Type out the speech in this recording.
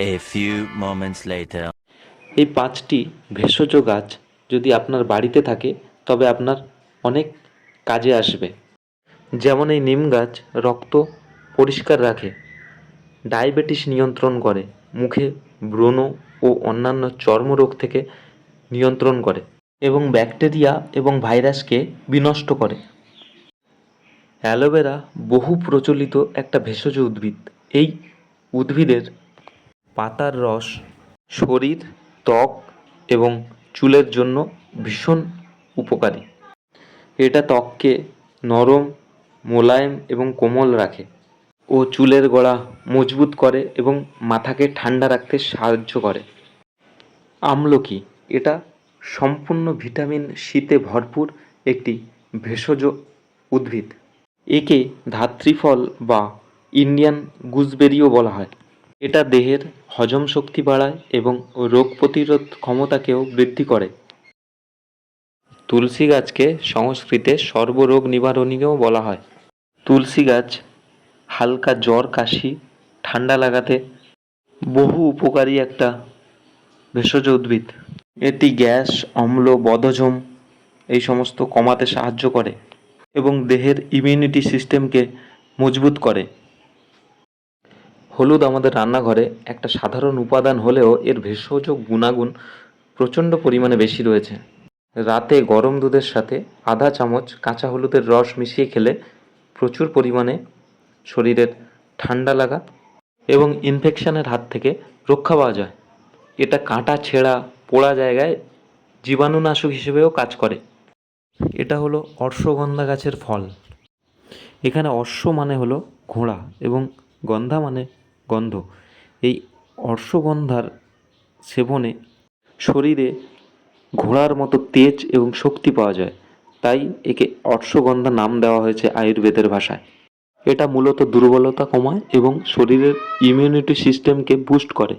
A few moments later. এই পাঁচটি ভেষজ গাছ যদি আপনার বাড়িতে থাকে, তবে আপনার অনেক কাজে আসবে। যেমন এই নিম গাছ রক্ত পরিষ্কার রাখে, ডায়াবেটিস নিয়ন্ত্রণ করে, মুখে ব্রণ ও অন্যান্য চর্মরোগ থেকে নিয়ন্ত্রণ করে এবং ব্যাকটেরিয়া এবং ভাইরাসকে বিনষ্ট করে। অ্যালোভেরা বহু প্রচলিত একটা ভেষজ উদ্ভিদ। এই উদ্ভিদের পাতার রস, শরীর, ত্বক এবং চুলের জন্য ভীষণ উপকারী। এটা ত্বককে নরম, মোলায়েম এবং কোমল রাখে ও চুলের গোড়া মজবুত করে এবং মাথাকে ঠান্ডা রাখতে সাহায্য করে। আমলকি, এটা সম্পূর্ণ ভিটামিন শীতে ভরপুর একটি ভেষজ উদ্ভিদ। একে ধাত্রীফল বা ইন্ডিয়ান গুজবেরিও বলা হয়। এটা দেহের হজম শক্তি বাড়ায় এবং রোগ প্রতিরোধ ক্ষমতাকেও বৃদ্ধি করে। তুলসী গাছকে সংস্কৃতে সর্বরোগ নিবারণীও বলা হয়। তুলসী গাছ হালকা জ্বর, কাশি, ঠান্ডা লাগাতে বহু উপকারী একটা ভেষজ উদ্ভিদ। এটি গ্যাস, অম্ল, বদহজম এই সমস্ত কমাতে সাহায্য করে এবং দেহের ইমিউনিটি সিস্টেমকে মজবুত করে। হলুদ আমাদের রান্নাঘরে একটা সাধারণ উপাদান হলেও এর ভেষজ গুণাগুণ প্রচণ্ড পরিমাণে বেশি রয়েছে। রাতে গরম দুধের সাথে আধা চামচ কাঁচা হলুদের রস মিশিয়ে খেলে প্রচুর পরিমাণে শরীরের ঠান্ডা লাগা এবং ইনফেকশনের হাত থেকে রক্ষা পাওয়া যায়। এটা কাঁটা, ছেঁড়া, পোড়া জায়গায় জীবাণুনাশক হিসেবেও কাজ করে। এটা হলো অর্শগন্ধা গাছের ফল। এখানে অশ্ব মানে হলো ঘোড়া এবং গন্ধা মানে গন্ধ। এই অর্শগন্ধার সেবনে শরীরে ঘোড়ার মতো তেজ এবং শক্তি পাওয়া যায়। তাই একে অর্শগন্ধা নাম দেওয়া হয়েছে আয়ুর্বেদের ভাষায়। এটা মূলত দুর্বলতা কমায় এবং শরীরের ইমিউনিটি সিস্টেমকে বুস্ট করে।